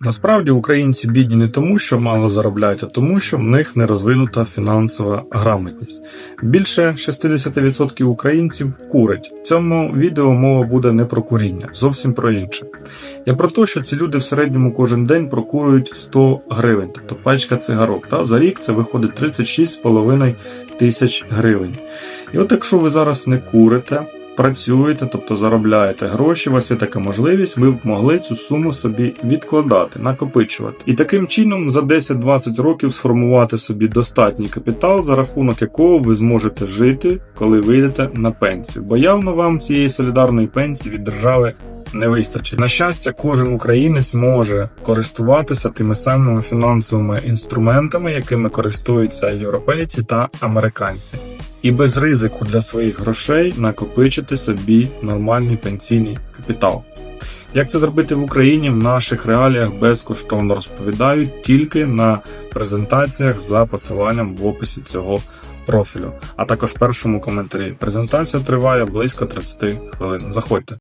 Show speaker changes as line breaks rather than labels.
Насправді українці бідні не тому, що мало заробляють, а тому, що в них не розвинута фінансова грамотність. Більше 60% українців курить. В цьому відео мова буде не про куріння, зовсім про інше. Я про те, що ці люди в середньому кожен день прокурюють 100 гривень, тобто пачка цигарок. Та за рік це виходить 36,5 тисяч гривень. І от якщо ви зараз не курите, працюєте, тобто заробляєте гроші, у вас є така можливість, ви б могли цю суму собі відкладати, накопичувати. І таким чином за 10-20 років сформувати собі достатній капітал, за рахунок якого ви зможете жити, коли вийдете на пенсію. Бо явно вам цієї солідарної пенсії від держави не вистачить. На щастя, кожен українець може користуватися тими самими фінансовими інструментами, якими користуються європейці та американці і без ризику для своїх грошей накопичити собі нормальний пенсійний капітал. Як це зробити в Україні в наших реаліях безкоштовно розповідають тільки на презентаціях за посиланням в описі цього профілю, а також першому коментарі. Презентація триває близько 30 хвилин. Заходьте.